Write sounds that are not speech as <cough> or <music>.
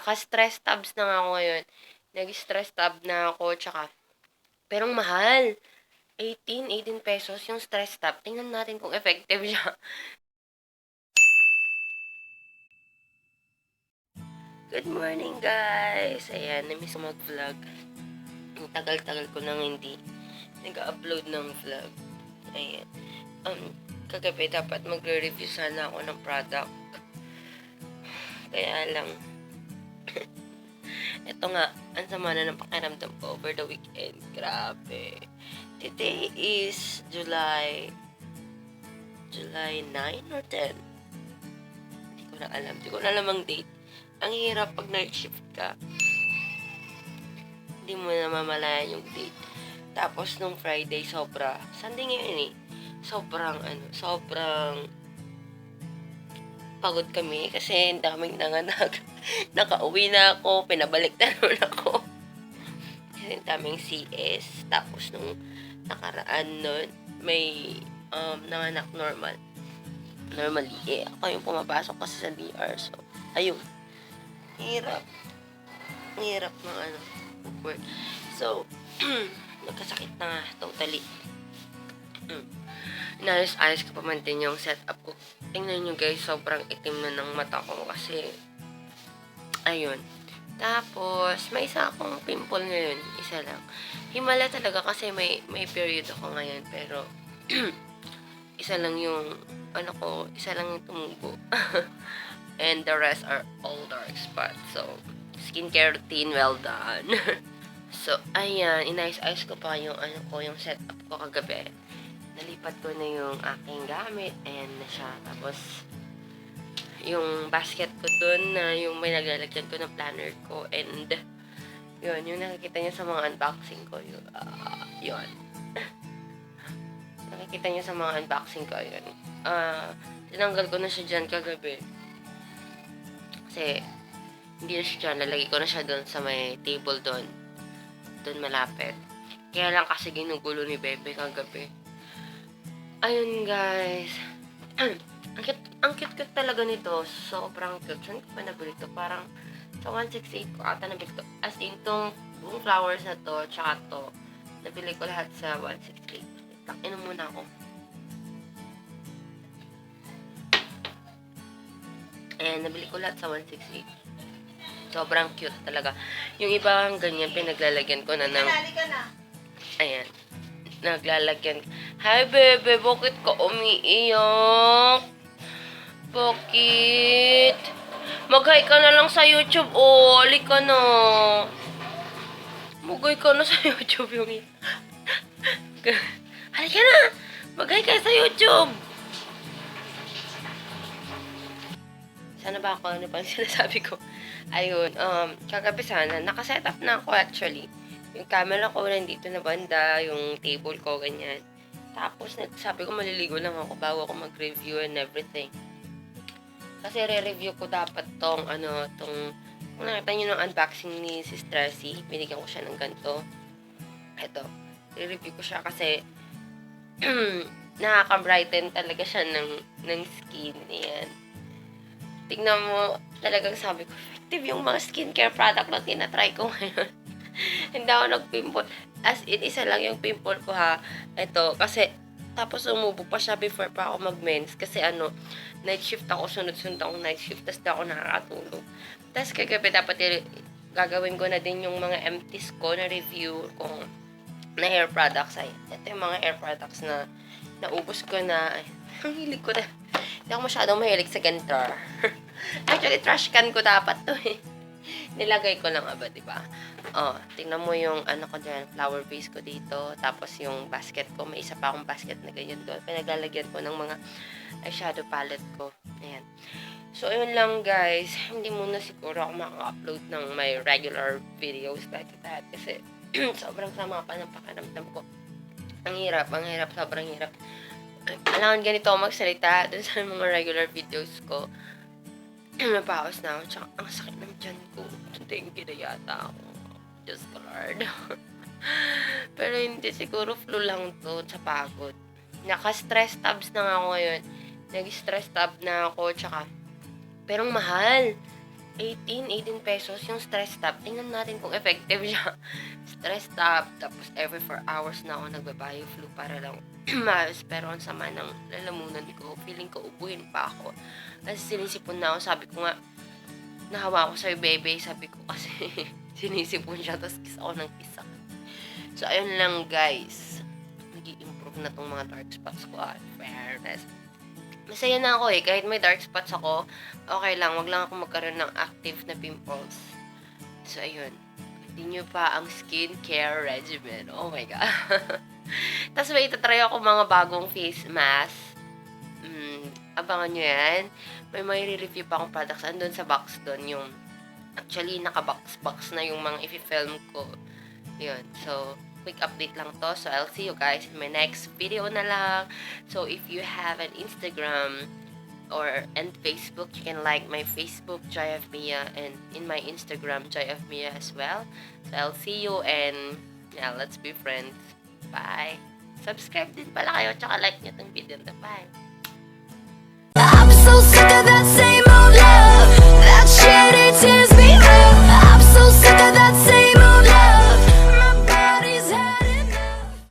Naka-stress tabs na nga ako ngayon. Nag-stress tab na ako, tsaka, pero ang mahal. 18, 18 pesos yung stress tab. Tingnan natin kung effective siya. Good morning, guys! Ayan, namiss ko mag-vlog. Ang tagal-tagal ko nang hindi nag-upload ng vlog. Ayan. Um, kagabi dapat magre-review sana ako ng product. Kaya lang, ito nga, ang sama na ng pakiramdam ko over the weekend. Grabe. Today is July, July 9 or 10? Hindi ko na alam. Hindi ko na alam ang date. Ang hirap pag night shift ka. Hindi mo na mamalayan yung date. Tapos nung Friday, sobra. Sunday ngayon eh. Sobrang ano, sobrang pagod kami kasi daming nanganak. <laughs> Nakauwi na ako, pinabalik na naman ako. Kasi ang daming CS. Tapos nung nakaraan nun, may um, nanganak normal. Normally, eh, ako yung pumapasok kasi sa DR. So, ayun. Hirap. Hirap ng ano. So, <clears throat> nagkasakit na totally. Mm. Inayos-ayos ko pa man din yung setup ko. Tingnan nyo guys, sobrang itim na ng mata ko kasi, ayun. Tapos, may isa akong pimple ngayon, isa lang. Himala talaga kasi may, may period ako ngayon, pero, <clears throat> isa lang yung, ano ko, isa lang yung tumubo. <laughs> And the rest are all dark spots. So, skincare routine, well done. <laughs> so, ayan, inayos-ayos ko pa yung, ano ko, yung setup ko kagabi nalipat ko na yung aking gamit and na siya. Tapos, yung basket ko dun na yung may naglalagyan ko ng planner ko and yun, yung nakikita niya sa mga unboxing ko yun, uh, yun. <laughs> nakikita niya sa mga unboxing ko yun. Uh, tinanggal ko na siya dyan kagabi. Kasi, hindi na siya dyan. Lalagay ko na siya doon sa may table doon. Doon malapit. Kaya lang kasi ginugulo ni Bebe kagabi Ayun, guys. ang cute, ang cute, cute talaga nito. Sobrang cute. Saan ko pa nabili to? Parang sa 168 ko ata nabili to. As in, tong buong flowers na to, tsaka to, nabili ko lahat sa 168. Takin muna ako. And nabili ko lahat sa 168. Sobrang cute talaga. Yung iba ganyan, pinaglalagyan ko na ng... Ayan naglalagyan. Hi, bebe, bakit ka umiiyak? Bakit? Mag-hi ka na lang sa YouTube. Oh, alik ka na. Mag-hi ka na sa <laughs> YouTube yung... <laughs> Halika na! Mag-hi ka sa YouTube! Sana ba ako ano pa <laughs> sinasabi ko? Ayun, um, kagabi sana, nakaset up na ako actually yung camera ko nandito na banda, yung table ko, ganyan. Tapos, sabi ko maliligo lang ako bago ako mag-review and everything. Kasi re-review ko dapat tong, ano, tong, kung nakita nyo ng unboxing ni Sis Tracy, binigyan ko siya ng ganito. Ito, re-review ko siya kasi, <clears throat> nakaka-brighten talaga siya ng, ng skin. Ayan. Tignan mo, talagang sabi ko, effective yung mga skincare product na tinatry ko ngayon. <laughs> <laughs> Hindi ako nagpimple. As in, isa lang yung pimple ko ha. Ito, kasi, tapos umubo pa siya before pa ako mag-mens. Kasi ano, night shift ako, sunod-sunod akong night shift, tapos di ako nakakatulog. Tapos kagabi dapat gagawin ko na din yung mga empties ko na review kung na hair products. Ay, ito yung mga hair products na naubos ko na. Ay, <laughs> ang hilig ko na. Hindi ako masyadong mahilig sa ganito. <laughs> Actually, trash can ko dapat to eh. <laughs> Nilagay ko lang aba, di ba? Oh, tingnan mo yung ano ko dyan, flower vase ko dito. Tapos yung basket ko, may isa pa akong basket na ganyan doon. Pinaglalagyan ko ng mga eyeshadow palette ko. Ayan. So, ayun lang guys. Hindi muna siguro ako maka-upload ng my regular videos like that. Kasi, <clears throat> sobrang sama pa ng pakanamdam ko. Ang hirap, ang hirap, sobrang hirap. Alangan ganito ako magsalita dun sa mga regular videos ko. Napaos na ako. Tsaka, ang sakit ng tiyan ko. Dengue na yata ako. Diyos ko, Lord. <laughs> Pero hindi, siguro flu lang to sa pagod. Naka-stress tabs na nga ako ngayon. Nag-stress tab na ako, tsaka, pero mahal. 18, 18 pesos yung stress stop. Tingnan natin kung effective siya. <laughs> stress stop, tapos every 4 hours na ako nagbabayo flu para lang <clears throat> maayos. Pero ang sama ng lalamunan ko, feeling ko ubuhin pa ako. Kasi sinisipon na ako, sabi ko nga, nahawa ko sa'yo, bebe. Sabi ko kasi <laughs> sinisipon siya, tapos kiss ako ng kiss So, ayun lang guys. nag improve na tong mga dark spots ko. Ah, fairness masaya na ako eh. Kahit may dark spots ako, okay lang. Wag lang ako magkaroon ng active na pimples. So, ayun. Continue pa ang skincare regimen. Oh my God. <laughs> Tapos may itatry ako mga bagong face mask. Mm, abangan nyo yan. May may review pa akong products. Andun sa box doon yung actually naka-box-box na yung mga i-film ko. Yun. So, quick update lang to. So, I'll see you guys in my next video na lang. So, if you have an Instagram or and Facebook, you can like my Facebook, Joy of Mia, and in my Instagram, Joy of Mia as well. So, I'll see you and yeah, let's be friends. Bye! Subscribe din pala kayo, tsaka like nyo tong video na. Bye!